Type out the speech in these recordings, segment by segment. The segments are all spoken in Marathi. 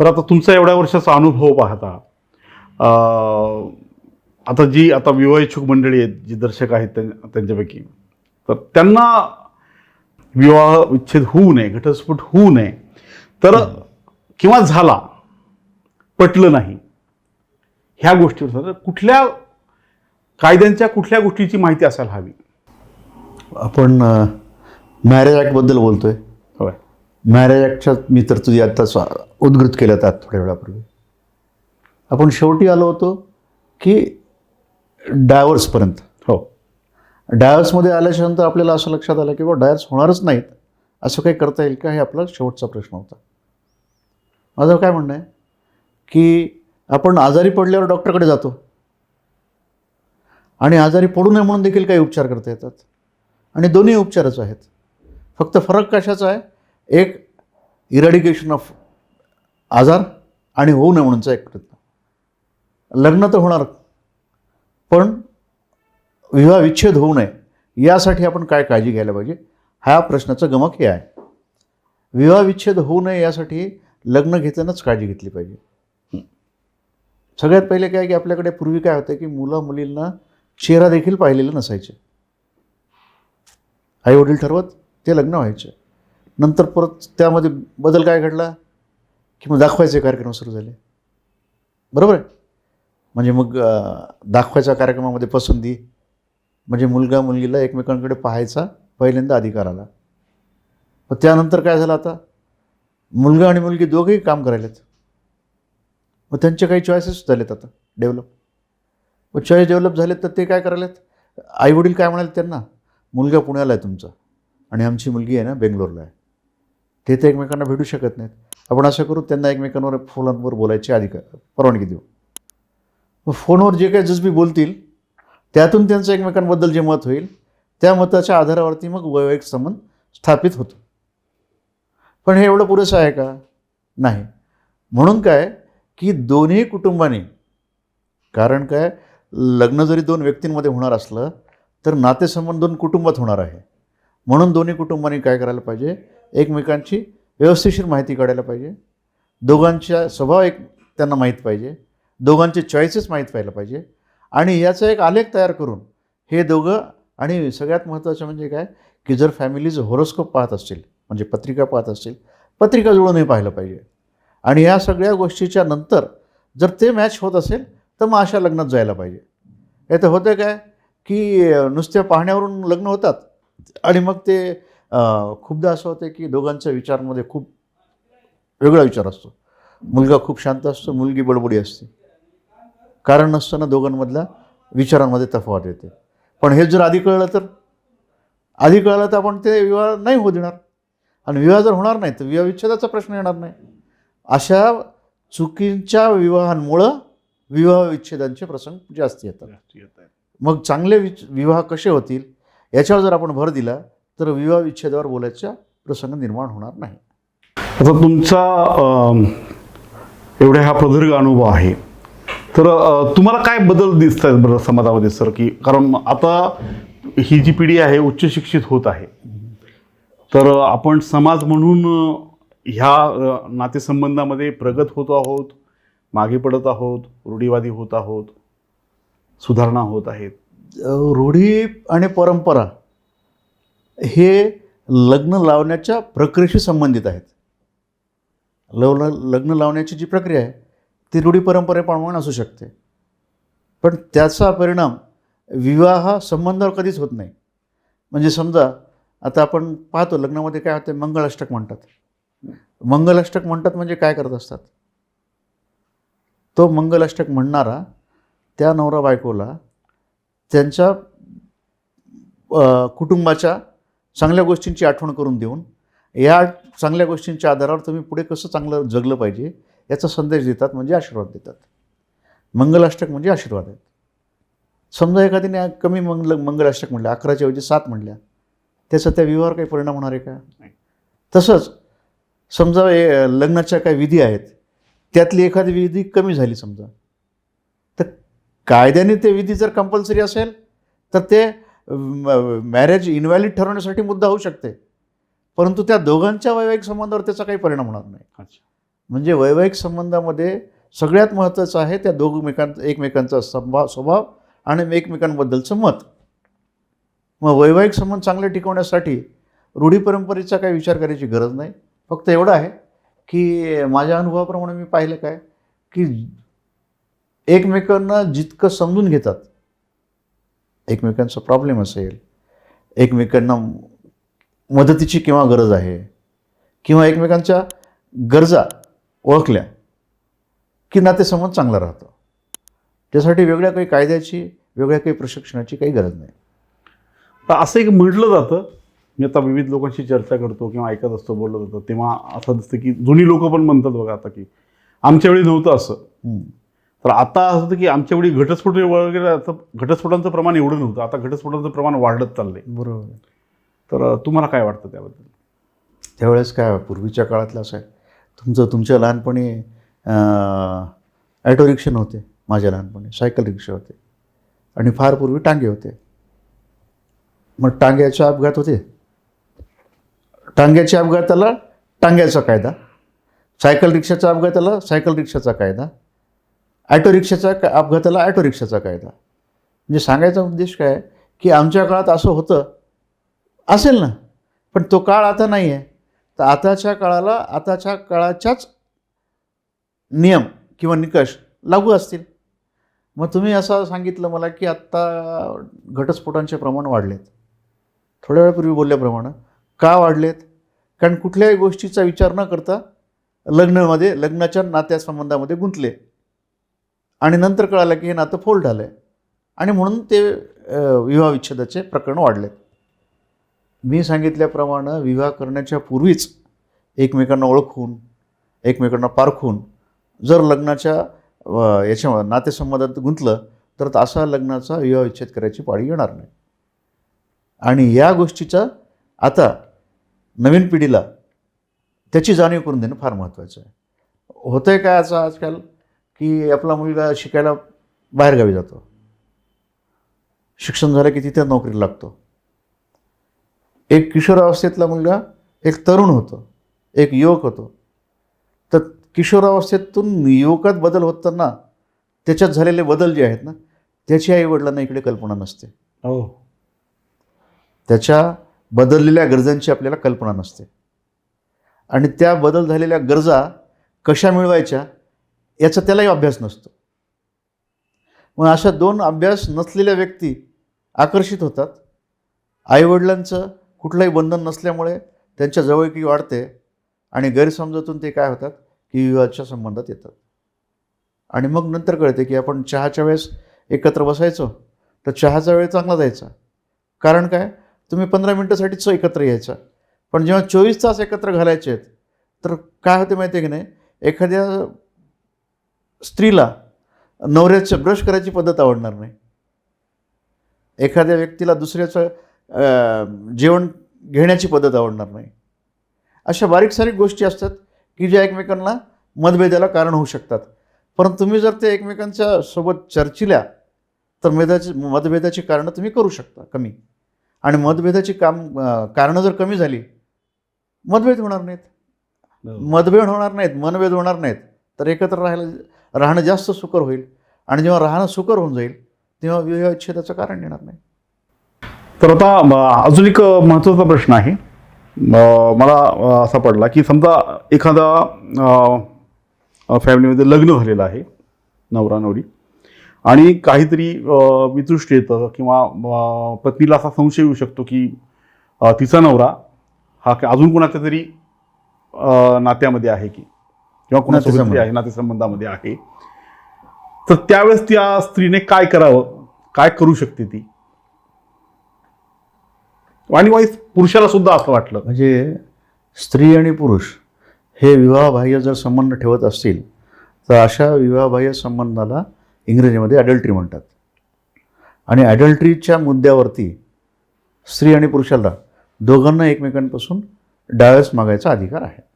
पण आता तुमचा एवढ्या वर्षाचा अनुभव पाहता आता जी आता विवाह इच्छुक मंडळी आहेत जी दर्शक आहेत त्यां- त्यांच्यापैकी तर त्यांना विवाह विच्छेद होऊ नये घटस्फोट होऊ नये तर किंवा झाला पटलं नाही ह्या गोष्टीवर तर कुठल्या कायद्यांच्या कुठल्या गोष्टीची माहिती असायला हवी? आपण मॅरेज ॲक्टबद्दल बोलतोय. मॅरेज ॲक्टच्या मी तरतुदी आता स्वा उद्घृत केल्या आहेत थोड्या वेळापूर्वी. आपण शेवटी आलो होतो की डायवर्सपर्यंत हो. डायवर्समध्ये आल्याच्यानंतर आपल्याला असं लक्षात आलं की बा डायवर्स होणारच नाहीत. असं काही करता येईल का? हे आपला शेवटचा प्रश्न होता. माझं काय म्हणणं आहे? की आपण आजारी पडल्यावर डॉक्टरकडे जातो. आणि आजारी पडू नये म्हणून देखील काही उपचार करता येतात. आणि दोन्ही उपचारच आहेत. फक्त फरक कशाचा आहे? एक इरॅडिकेशन ऑफ आजार आणि होऊ नये म्हणूनचा एक प्रयत्न. लग्न तर होणार. पण विवाह विच्छेद होऊ नये यासाठी आपण काय काळजी घ्यायला पाहिजे? हा प्रश्नाचं गमक हे आहे. विवाह विच्छेद होऊ नये यासाठी लग्न घेतानाच काळजी घेतली पाहिजे. सगळ्यात पहिले काय की आपल्याकडे पूर्वी काय होतं की मुलं मुलींना चेहरा देखील पाहिलेलं नसायचे. आई वडील ठरवत ते लग्न व्हायचे. नंतर परत त्यामध्ये बदल काय घडला? की मग दाखवायचे कार्यक्रम सुरू झाले. बरोबर आहे? म्हणजे मग दाखवायच्या कार्यक्रमामध्ये पसंती म्हणजे मुलगा मुलगीला एकमेकांकडे पाहायचा पहिल्यांदा अधिकार आला. मग त्यानंतर काय झालं आता? मुलगा आणि मुलगी दोघेही काम करायलेत. मग त्यांचे काही चॉईसेस झालेत आता डेव्हलप मग चॉईस डेव्हलप झालेत तर ते काय करायलेत? आईवडील काय म्हणाले त्यांना? मुलगा पुण्याला आहे तुमचा आणि आमची मुलगी आहे ना बेंगलोरला आहे. ते तर एकमेकांना भेटू शकत नाहीत. आपण असं करू त्यांना एकमेकांवर फोनवर बोलायची अधिकार परवानगी देऊ. मग फोनवर जे काही जसबी बोलतील त्यातून त्यांचं एकमेकांबद्दल जे मत होईल त्या मताच्या आधारावरती मग वैवाहिक संबंध स्थापित होतो. पण हे एवढं पुरेसं आहे का? नाही. म्हणून काय की दोन्ही कुटुंबांनी कारण काय लग्न जरी दोन व्यक्तींमध्ये होणार असलं तर नातेसंबंध दोन कुटुंबात होणार आहे. म्हणून दोन्ही कुटुंबांनी काय करायला पाहिजे? एकमेकांची व्यवस्थिशीर माहिती काढायला पाहिजे. दोघांच्या स्वभाव एक त्यांना माहीत पाहिजे. दोघांचे चॉईसेस माहीत व्हायला पाहिजे. आणि याचा एक आलेख तयार करून हे दोघं आणि सगळ्यात महत्त्वाचं म्हणजे काय? की जर फॅमिलीज होरोस्कोप पाहत असतील म्हणजे पत्रिका पाहत असतील पत्रिका जुळूनही पाहिलं पाहिजे. आणि या सगळ्या गोष्टीच्या नंतर जर ते मॅच होत असेल तर मग अशा लग्नात जायला पाहिजे. हे तर होतं काय? की नुसत्या पाहण्यावरून लग्न होतात आणि मग ते खूपदा असं होतं की दोघांच्या विचारांमध्ये खूप वेगळा विचार असतो. मुलगा खूप शांत असतो मुलगी बडबडी असते. कारण नसताना दोघांमधल्या विचारांमध्ये तफावत येते. पण हे जर आधी कळलं तर? आधी कळलं तर आपण ते विवाह नाही होऊ देणार. आणि विवाह जर होणार नाही तर विवाह विच्छेदाचा प्रश्न येणार नाही. अशा चुकीच्या विवाहांमुळं विवाह विच्छेदांचे प्रसंग जास्त येतात. मग चांगले विच विवाह कसे होतील? याच्यावर जर आपण भर दिला तर विवाह विच्छेदावर बोलायचा प्रसंग निर्माण होणार नाही. आता तुमचा अं, एवढा हा प्रदीर्घ अनुभव आहे. तर तुम्हाला काय बदल दिसत आहेत बरं समाजामध्ये सर? की कारण आता ही जी पिढी आहे उच्च शिक्षित होत आहे. तर आपण समाज म्हणून ह्या नातेसंबंधामध्ये प्रगत होत आहोत मागे पडत आहोत रूढीवादी होत आहोत सुधारणा होत आहेत. रूढी आणि परंपरा हे लग्न लावण्याच्या प्रक्रियेशी संबंधित आहेत. लग्न लग्न लावण्याची जी प्रक्रिया आहे ती रूढी परंपरेप्रमाणे असू शकते. पण त्याचा परिणाम विवाह संबंधावर कधीच होत नाही. म्हणजे समजा आता आपण पाहतो लग्नामध्ये काय होते मंगलाष्टक म्हणतात. मंगलाष्टक म्हणतात म्हणजे काय करत असतात? तो मंगलाष्टक म्हणणारा त्या नवरा बायकोला त्यांच्या कुटुंबाच्या चांगल्या गोष्टींची आठवण करून देऊन या चांगल्या गोष्टींच्या आधारावर तुम्ही पुढे कसं चांगलं जगलं पाहिजे याचा संदेश देतात म्हणजे आशीर्वाद देतात. मंगलाष्टक म्हणजे आशीर्वाद आहेत. समजा एखादीने कमी मंगल मंगलाष्टक म्हटल्या अकराच्या ऐवजी सात म्हणल्या त्याचा त्या विवाहावर काही परिणाम होणार आहे का? नाही. तसंच समजा ए लग्नाच्या काही विधी आहेत त्यातली एखादी विधी कमी झाली समजा तर कायद्याने ते विधी जर कंपल्सरी असेल तर ते मॅरेज इनव्हॅलिड ठरवण्यासाठी मुद्दा होऊ शकते. परंतु त्या दोघांच्या वैवाहिक संबंधावर त्याचा काही परिणाम होणार नाही. अच्छा. म्हणजे वैवाहिक संबंधामध्ये सगळ्यात महत्त्वाचं आहे त्या दोघमेकांचा एकमेकांचा संभाव स्वभाव आणि एकमेकांबद्दलचं मत. मग वैवाहिक संबंध चांगले टिकवण्यासाठी रूढी परंपरेचा काही विचार करायची गरज नाही. फक्त एवढं आहे की माझ्या अनुभवाप्रमाणे मी पाहिलं काय? की एकमेकांना जितकं समजून घेतात एकमेकांचा प्रॉब्लेम असेल एकमेकांना मदतीची केव्हा गरज आहे किंवा एकमेकांच्या गरजा ओळखल्या की नातेसंबंध चांगला राहतो. त्यासाठी वेगळ्या काही कायद्याची वेगळ्या काही प्रशिक्षणाची काही गरज नाही. तर असं एक म्हटलं जातं. मी आता विविध लोकांशी चर्चा करतो किंवा ऐकत असतो बोलत होतो तेव्हा असं दिसतं की जुनी लोक पण म्हणतात बघा आता की आमच्या वेळी नव्हतं असं. तर आता असं होतं की आमच्या वेळी घटस्फोट वगैरे आता घटस्फोटांचं प्रमाण एवढं नव्हतं. आता घटस्फोटांचं प्रमाण वाढत चाललंय. बरोबर. तर तुम्हाला काय वाटतं त्याबद्दल? त्यावेळेस काय पूर्वीच्या काळातलं असं आहे? तुमचं तुमच्या लहानपणी ॲटो रिक्षा नव्हते माझ्या लहानपणी. सायकल रिक्षा होते. आणि फार पूर्वी टांगे होते. मग टांग्याचे अपघात होते. टांग्याच्या अपघाताला टांग्याचा कायदा. सायकल रिक्षाच्या अपघाताला सायकल रिक्षाचा कायदा. ॲटो रिक्षाचा का अपघाताला ॲटो रिक्षाचा कायदा. म्हणजे सांगायचा उद्देश काय? की आमच्या काळात असं होतं. असेल ना. पण तो काळ आता नाही आहे तर आताच्या काळाला आताच्या काळाच्याच नियम किंवा निकष लागू असतील. मग तुम्ही असं सांगितलं मला की आत्ता घटस्फोटांचे प्रमाण वाढलेत. थोड्या वेळापूर्वी बोलल्याप्रमाणे का वाढलेत? कारण कुठल्याही गोष्टीचा विचार न करता लग्नामध्ये लग्नाच्या नात्यासंबंधामध्ये गुंतले. आणि नंतर कळालं की हे नातं फोल्ड झालं आहे आणि म्हणून ते विवाहविच्छेदाचे प्रकरण वाढले मी सांगितल्याप्रमाणे विवाह करण्याच्या पूर्वीच एकमेकांना ओळखून एकमेकांना पारखून जर लग्नाच्या याच्या नातेसंबंधात गुंतलं तर असा लग्नाचा विवाहविच्छेद करायची पाळी येणार नाही. आणि या गोष्टीचा आता नवीन पिढीला त्याची जाणीव करून देणं फार महत्त्वाचं आहे. होतं आहे काय असं आजकाल? की आपला मुलगा शिकायला बाहेरगावी जातो. शिक्षण झालं की तिथे नोकरीला लागतो. एक किशोरावस्थेतला मुलगा एक तरुण होतो. एक युवक होतो. तर किशोरावस्थेतून युवकात बदल होताना त्याच्यात झालेले बदल जे आहेत ना त्याची आईवडिलांना इकडे कल्पना नसते. हो. त्याच्या बदललेल्या गरजांची आपल्याला कल्पना नसते. आणि त्या बदल झालेल्या गरजा कशा मिळवायच्या? याचा त्यालाही अभ्यास नसतो. मग अशा दोन अभ्यास नसलेल्या व्यक्ती आकर्षित होतात. आईवडिलांचं कुठलंही बंधन नसल्यामुळे त्यांच्या जवळकी वाढते आणि गैरसमजातून ते काय होतात? की विवाहाच्या संबंधात येतात. आणि मग नंतर कळते की आपण चहाच्या वेळेस एकत्र बसायचो तर चहाचा वेळ चांगला जायचा. कारण काय? तुम्ही पंधरा मिनटासाठीच एकत्र यायचा. पण जेव्हा चोवीस तास एकत्र घालायचे आहेत तर काय होते माहिती आहे की नाही? एखाद्या स्त्रीला नवऱ्याचं ब्रश करायची पद्धत आवडणार नाही. एखाद्या व्यक्तीला दुसऱ्याचं जेवण घेण्याची पद्धत आवडणार नाही. अशा बारीक सारीक गोष्टी असतात की ज्या एकमेकांना मतभेदाला कारण होऊ शकतात. परंतु तुम्ही जर ते एकमेकांच्या सोबत चर्चिल्या तर मेदाची मतभेदाची कारणं तुम्ही करू शकता कमी. आणि मतभेदाची काम कारणं जर कमी झाली मतभेद होणार नाहीत. मतभेद होणार नाहीत मनभेद होणार नाहीत. तर एकत्र राहायला राहणं जास्त सुकर होईल आणि जेव्हा राहणं सुकर होऊन जाईल तेव्हा विवाहच्छेदाचं कारण येणार नाही. तर आता म, अजून एक महत्त्वाचा प्रश्न आहे. मला असा पडला की समजा एखादा फॅमिलीमध्ये लग्न झालेलं आहे नवरा नवरी आणि काहीतरी अ, वितृष्ट येतं किंवा पत्नीला असा संशय येऊ शकतो की तिचा नवरा हा अजून कोणाच्या तरी नात्यामध्ये आहे की? किंवा कोणासोबत आहे नातेसंबंधामध्ये आहे. तर त्यावेळेस त्या स्त्रीने काय करावं? काय करू शकते ती? आणि वाईस पुरुषाला सुद्धा असं वाटलं. म्हणजे स्त्री आणि पुरुष हे विवाहबाह्य जर संबंध ठेवत असतील तर अशा विवाहबाह्य संबंधाला इंग्रजीमध्ये ॲडल्ट्री म्हणतात. आणि ॲडल्ट्रीच्या मुद्द्यावरती स्त्री आणि पुरुषाला दोघांना एकमेकांपासून डायव्हर्स मागायचा अधिकार आहे.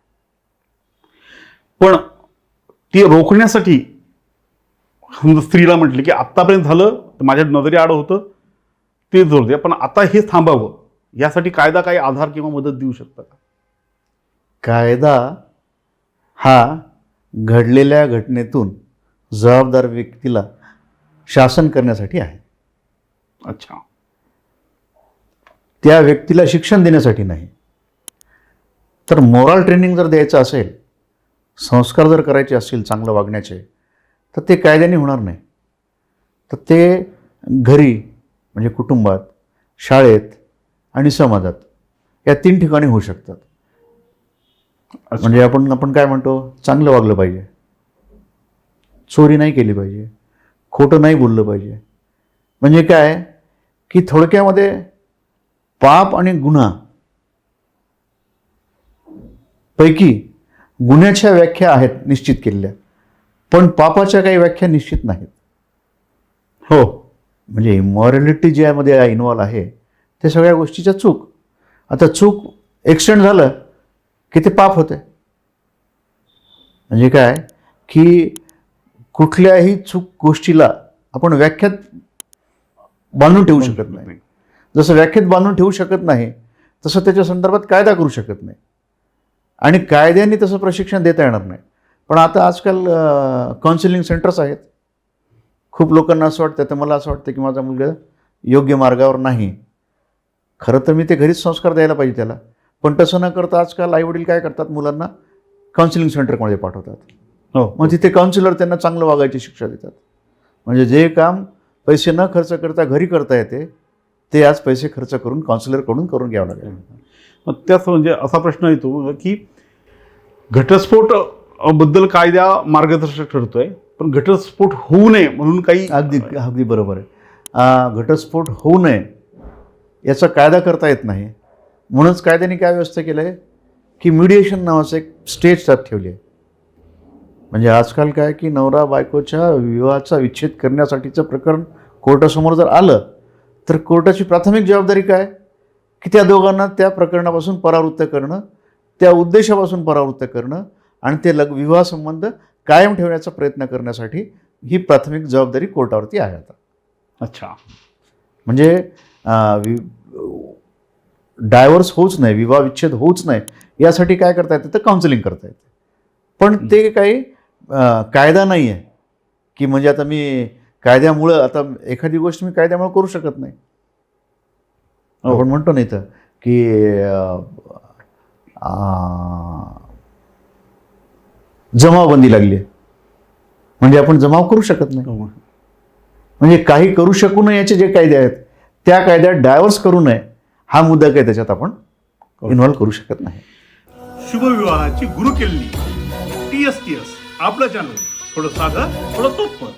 पण ती रोखण्यासाठी समजा स्त्रीला म्हटली की आत्तापर्यंत झालं तर माझ्या नजरे आड होतं ते जोर द्या. पण आता हे थांबावं. यासाठी कायदा काही आधार किंवा मदत देऊ शकता का? कायदा हा घडलेल्या घटनेतून जबाबदार व्यक्तीला शासन करण्यासाठी आहे. अच्छा. त्या व्यक्तीला शिक्षण देण्यासाठी नाही. तर मोराल ट्रेनिंग जर द्यायचं असेल संस्कार जर करायचे असतील चांगलं वागण्याचे तर ते कायद्याने होणार नाही. तर ते घरी म्हणजे कुटुंबात शाळेत आणि समाजात या तीन ठिकाणी होऊ शकतात. म्हणजे आपण आपण काय म्हणतो? चांगलं वागलं पाहिजे. चोरी नाही केली पाहिजे. खोटं नाही बोललं पाहिजे. म्हणजे काय? की थोडक्यामध्ये पाप आणि गुन्हा पैकी गुन्ह्याच्या व्याख्या आहेत निश्चित केलेल्या. पण पापाच्या काही व्याख्या निश्चित नाहीत. हो. म्हणजे इमॉरॅलिटी जे यामध्ये इन्वॉल्व आहे ते सगळ्या गोष्टीच्या चूक. आता चूक एक्सटेंड झालं की ते पाप होते म्हणजे काय? की कुठल्याही चूक गोष्टीला आपण व्याख्यात बांधून ठेवू शकत नाही. जसं व्याख्येत बांधून ठेवू शकत नाही तसं त्याच्या संदर्भात कायदा करू शकत नाही. आणि कायद्याने तसं प्रशिक्षण देता येणार नाही. पण आता आजकाल काउन्सिलिंग सेंटर्स आहेत. खूप लोकांना असं वाटतं तर मला असं वाटतं की माझा मुलगा योग्य मार्गावर नाही. खरं तर मी ते घरीच संस्कार द्यायला पाहिजे त्याला. पण तसं न करता आजकाल आईवडील काय करतात मुलांना? काउन्सिलिंग सेंटरमध्ये पाठवतात. हो. मग तिथे काउन्सिलर त्यांना चांगलं वागायची शिक्षा देतात. म्हणजे जे काम पैसे न खर्च करता घरी करता येते ते आज पैसे खर्च करून काउन्सिलरकडून करून घ्यावं लागेल. मग त्याच म्हणजे असा प्रश्न येतो की घटस्फोटबद्दल कायदा मार्गदर्शक ठरतो आहे पण घटस्फोट होऊ नये म्हणून काही अगदी अगदी बरोबर आहे. घटस्फोट होऊ नये याचा कायदा करता येत नाही. म्हणूनच कायद्याने काय व्यवस्था केलं आहे की मिडिएशन नावाचं एक स्टेज त्यात ठेवली आहे. म्हणजे आजकाल काय की नवरा बायकोच्या विवाहाचा विच्छेद करण्यासाठीचं प्रकरण कोर्टासमोर जर आलं तर कोर्टाची प्राथमिक जबाबदारी काय? की त्या दोघांना त्या प्रकरणापासून परावृत्त करणं त्या उद्देशापासून परावृत्त करणं आणि ते लग विवाह संबंध कायम ठेवण्याचा प्रयत्न करण्यासाठी ही प्राथमिक जबाबदारी कोर्टावरती आहे आता. अच्छा. म्हणजे डायव्हर्स होऊच नाही विवाह विच्छेद होऊच नाही यासाठी काय करता येतं? तर काउन्सिलिंग करता येते. पण ते काही कायदा नाही आहे की म्हणजे आता मी कायद्यामुळं आता एखादी गोष्ट मी कायद्यामुळं करू शकत नाही. आपण म्हणतो नाही तर की जमावबंदी लागली. म्हणजे आपण जमाव करू शकत नाही. हो. म्हणजे काही करू शकू नये याचे जे कायदे आहेत त्या कायद्यात डायव्हर्स करू नये हा मुद्दा काही त्याच्यात आपण इन्व्हॉल्व करू शकत नाही. शुभविवाहाची गुरुकिल्ली. टी एस टी एस आपलं चॅनल थोडं साधं थोडं सोपं.